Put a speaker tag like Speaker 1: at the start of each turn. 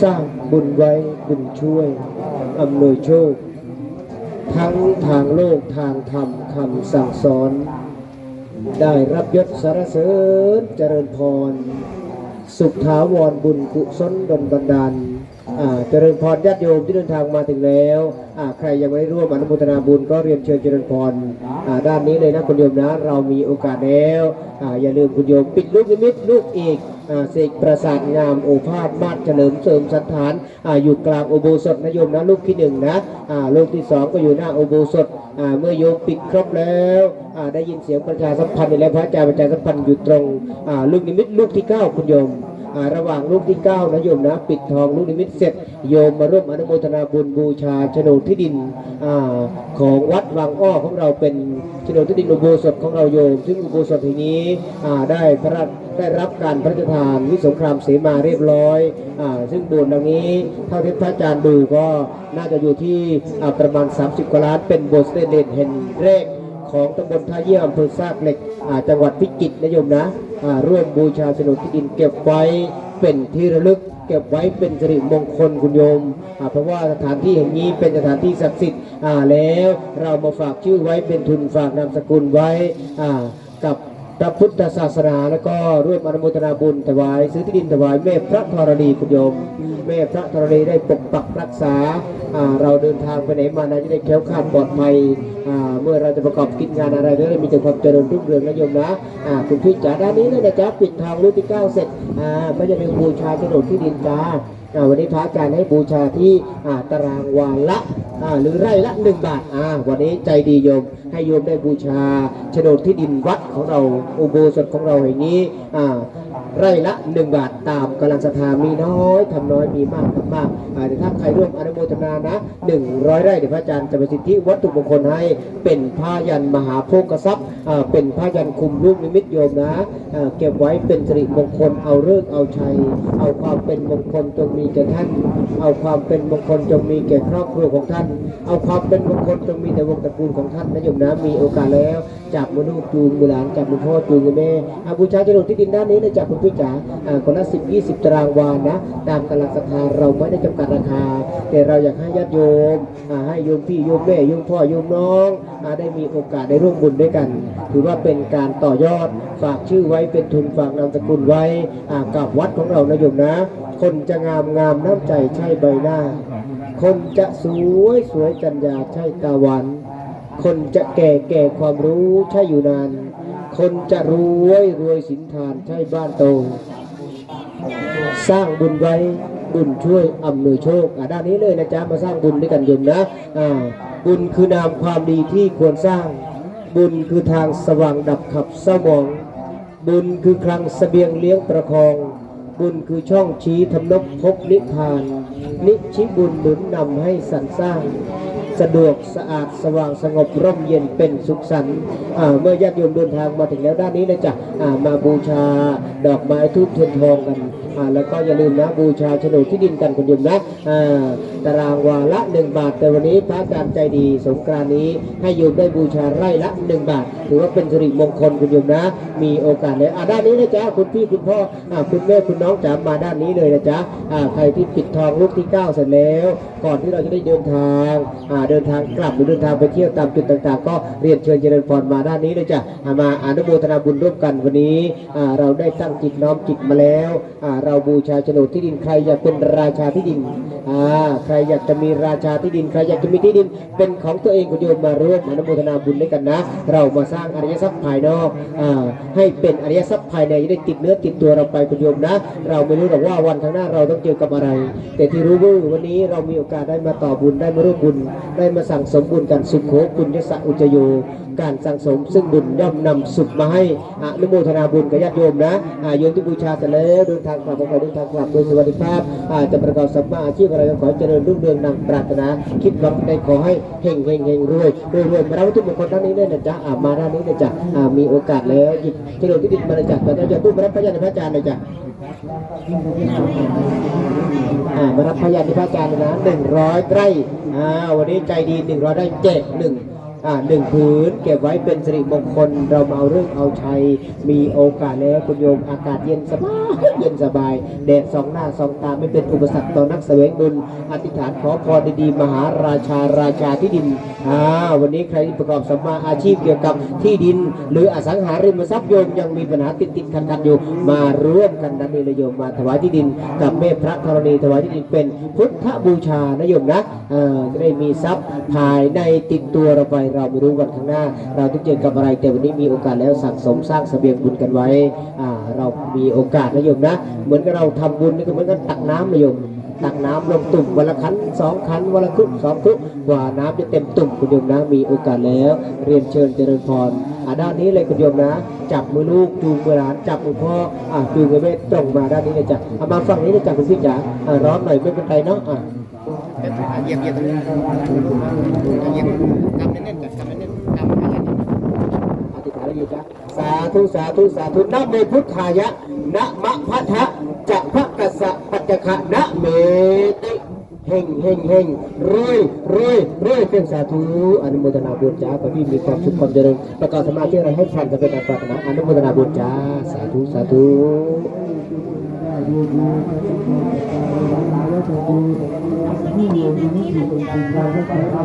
Speaker 1: สร้างบุญไว้บุญช่วยอำนวยโชค ทั้งทางโลกทางธรรมคำสั่งสอน ได้รับยศสารเสริญเจริญพร สุขถาวรบุญกุศลดลบันดาล เจริญพรญาติโยมที่เดินทางมาถึงแล้วใครยังไม่ได้ร่วมอนุโมทนาบุญก็เรียนเชิญเจริญพรด้านนี้เลยนะคุณโยมนะ เรามีโอกาสแล้วออย่าลืมคุณโยมปิดลูกนิมิตลูกอีกอ่าเสกประสาทงามโอภาสมาศเฉลิมเสริมสันฐานออยู่กลางโอโบสถนะโยมนะลูกที่หนึ่งนะลูกที่สองก็อยู่หน้าโอโบสถเมื่อโยมปิดครบแล้วได้ยินเสียงประชาสัมพันธ์แล้วพระอาจารย์ประชาสัมพันธ์อยู่ตรงลูกนิมิตลูกที่เก้าคุณโยม ระหว่างลูกที่9นะโยมนะ ปิดทองลูกนิมิตเสร็จ โยมมาร่วมอนุโมทนาบุญบูชาโฉนดที่ดินอของวัดวังอ้อของเราเป็นโฉนดที่ดินอุโบสถของเราโยม ซึ่งอุโบสถแห่งนี้ได้พระราชได้รับการพระราชทานวิสงครามเสมาเรียบร้อยอซึ่งโบสถ์ดังนี้เท่าที่พระอาจารย์ดูก็น่าจะอยู่ที่ประมาณ 30กว่าล้านเป็นโบสถ์สเตนเลสแห่งแรก ของตำบลท่าเยี่ยมอำเภอซากเหล็กจังหวัดพิจิตรนะโยมนะร่วมบูชาสนุนที่ดินเก็บไว้เป็นที่ระลึก เก็บไว้เป็นสิริมงคลคุณโยม เพราะว่าสถานที่แห่งนี้เป็นสถานที่ศักดิ์สิทธิ์แล้วเรามาฝากชื่อไว้เป็นทุนฝากนามสกุลไว้กับ ระพุทธศาสนาแล้วก็ร่วมอนุโมทนาบุญถวายซื้อที่ดินถวายแม่พระธรณีคุณโยมแม่พระธรณีได้ปกปักรักษาเราเดินทางไปไหนมาไหนจะได้แคล้วคลาดปลอดภัยเมื่อเราจะประกอบกิจงานอะไรก็ได้มีแต่ความเจริญรุ่งเรืองนะโยมนะคุณพี่จ๋าด้านนี้เลยนะจ๊ะปิดทองรุ่นที่เก้าเสร็จอ่าก็จะเป็นบูชาโฉนดที่ดินจ้าวันนี้พระอาจารย์ให้บูชาที่ตารางวาละหรือไร่ละหนึ่งบาทวันนี้ใจดีโยมให้โยมได้บูชาโฉนดที่ดินวัดของเราอุโบสถของเราแห่งนี้ไร่ละ1บาทตามกำลังศรัทธามีน้อยทำน้อยมีมากทำมากแต่ถ้าใครร่วมอนุโมทนานะ100ไร่เดี๋ยวพระอาจารย์จะไปสิทธิวัตถุมงคลให้เป็นผ้ายันมหาโภคทรัพย์ เป็นผ้ายันคุมลูกนิมิตโยมนะเก็บไว้เป็นสิริมงคลเอาเลิกเอาชัย เอาความเป็นมงคลจงมีแก่ท่าน เอาความเป็นมงคลจงมีแก่ครอบครัวของท่าน เอาความเป็นมงคลจงมีแต่วงตระกูลของท่านนะโยมนะมีโอกาสแล้วจับมือลูกจูงมือหลานจับมือพ่อจูงมือแม่อาบูชาจรดที่ดินด้านนี้นะจากคุณพี่จ๋าอ่าคนละสิบยี่สิบตารางวานะตามกำลังศรัทธาเราไม่ได้จำกัดราคา แต่เราอยากให้ญาติโยมให้โยมพี่โยมแม่โยมพ่อโยมน้องอ่าได้มีโอกาสได้ร่วมบุญด้วยกันถือว่าเป็นการต่อยอดฝากชื่อไว้เป็นทุนฝากนามสกุลไว้กับวัดของเรานะโยมนะ คนจะงามงามน้ำใจใช่ใบหน้า คนจะสวยสวยจัญญาใช่ตาหวัน คนจะแก่แก่ความรู้ใช่อยู่นาน คนจะรวยรวยสินทานใช่บ้านโต สร้างบุญไว้บุญช่วยอำนวยโชคอะด้านนี้เลยนะจ๊ะมาสร้างบุญด้วยกันโยมนะบุญคือนามความดีที่ควรสร้าง บุญคือทางสว่างดับขับเศร้าหมอง บุญคือคลังเสบียงเลี้ยงประคอง บุญคือช่องชี้ทำนบพบนิพพาน นิชิบุญหนุนนำให้สรรสร้าง สะดวกสะอาดสว่างสงบร่มเย็นเป็นสุขสันต์เมื่อญาติโยมเดินทางมาถึงแล้วด้านนี้นะจ๊ะมาบูชาดอกไม้ทูบเทียนทองกัน อ่าแล้วก็อย่าลืมนะบูชาโฉนดที่ดินกันคุณโยมนะอ่าตารางวาละหนึ่งบาท แต่วันนี้พระอาจารย์ใจดีสงกรานต์นี้ให้โยมได้บูชาไร่ละหนึ่งบาท ถือว่าเป็นสิริมงคลคุณโยมนะ มีโอกาสเลยอ่าด้านนี้นะจ๊ะคุณพี่คุณพ่ออ่าคุณแม่คุณน้องจ๋ามาด้านนี้เลยนะจ๊ะอ่าใครที่ปิดทองลูกที่เก้าเสร็จแล้ว ก่อนที่เราจะได้เดินทางอ่าเดินทางกลับหรือเดินทางไปเที่ยวตามจุดต่างๆ ก็เรียนเชิญเจริญพรมาด้านนี้เลยจ้ะมาอนุโมทนาบุญร่วมกันวันนี้อ่าเราได้ตั้งจิตน้อมจิตมาแล้วอ่าเราบูชาโฉนดที่ดินใครอยากเป็นราชาที่ดินอ่าใครอยากจะมีราชาที่ดินใครอยากจะมีที่ดิน เป็นของตัวเองคุณโยมมาร่วมอนุโมทนาบุญด้วยกันนะ เรามาสร้างอริยทรัพย์ภายนอกอ่าให้เป็นอริยทรัพย์ภายในจะได้ติดเนื้อติดตัวเราไปคุณโยมนะ เราไม่รู้หรอกว่าวันข้างหน้าเราต้องเจอกับอะไร แต่ที่รู้ว่าวันนี้เรามีโอกาสได้มาต่อบุญได้มาร่วมบุญ ได้มาสั่งสมบุญกันสุขโขปุญญสะอุจโยการสั่งสมซึ่งบุญย่อมนำสุขมาให้อนุโมทนาบุญกับญาติโยมนะอ่าโยมที่บูชาเสร็จแล้วเดินทางกลับออกไปเดินทางกลับโดยสวัสดิภาพอาจจะประกอบสัมมาอาชีพอะไรก็ขอเจริญรุ่งเรืองดังปรารถนา คิดหวังใดขอให้เฮงเฮงเฮงรวยรวยรวยมารับวัตถุมงคลด้านนี้เลยนะจ๊ะอามาด้านนี้เลยจ้ะอามีโอกาสแล้วหยิบเจริญที่ดินมาเลยจ้ะตอนนี้จะตู้มารับพระยานในพระอาจารย์เลยจ้ะอ่ามารับพยานที่พระอาจารย์นะหนึ่งร้อยไร่อ่าวันนี้ใจดีหนึ่งร้อยไร่แจกหนึ่ง หนึ่งผืนเก็บไว้เป็นสิริมงคล เรามาเอาเรื่องเอาชัย มีโอกาสแล้วคุณโยมอากาศเย็นสบายเย็นสบายแดดสองหน้าสองตาไม่เป็นอุปสรรคต่อนักแสวงบุญอธิษฐานขอพรดีๆมหาราชาราชาที่ดินอ่าวันนี้ใครที่ประกอบสัมมาอาชีพเกี่ยวกับที่ดิน หรืออสังหาริมทรัพย์โยมยังมีปัญหาติดติดขัดขัดๆอยู่มาร่วมกันนั้นนี่เลยโยมมาถวายที่ดิน กับแม่พระธรณีถวายที่ดินเป็นพุทธบูชานะโยมนะ จะได้มีทรัพย์ภายในติดตัวเราไปเราไม่รู้วันข้างหน้า เราต้องเจอกับอะไรแต่วันนี้มีโอกาสแล้วสั่งสมสร้างเสบียงบุญกันไว้อ่าเรามีโอกาสนะโยมนะ เหมือนกับเราทำบุญนี่ก็เหมือนกันตักน้ำนะโยมตักน้ำลงตุ่มวันละคันสองคันวันละครึ่งสองครึ่งกว่าน้ำจะเต็มตุ่มคุณโยมนะมีโอกาสแล้ว เรียนเชิญเจริญพรอ่าด้านนี้เลยคุณโยมนะ จับมือลูกจูงมือหลานจับมือพ่ออ่าจูงมือแม่ตรงมาด้านนี้เลยจ้ะเอามาฝั่งนี้เลยจ้ะคุณพี่จ๋าอ่าร้อนหน่อยไม่เป็นไรเนาะอ่า
Speaker 2: เหยียบเยียบตรงนี้เยียบกำแน่นๆกับกำแน่นๆกำอะไรนี่
Speaker 1: อธิษฐานเลยจ้ะสาธุสาธุสาธุนะโมพุทธายะนะมะพะทะจะพระกะสะปัจจคะนะเมติเฮงเฮงเฮงรวยรวยรวยเป็นสาธุอนุโมทนาบุญจ้าขอพี่มีความสุขความเจริญประกอบสมาธิอะไรให้ฟันจะเป็นการปรารถนาอนุโมทนาบุญจ้าสาธุสาธุ
Speaker 3: ที่อยู่ที่นี่อยู่เป็นสิ่งเราก็ใช้ได้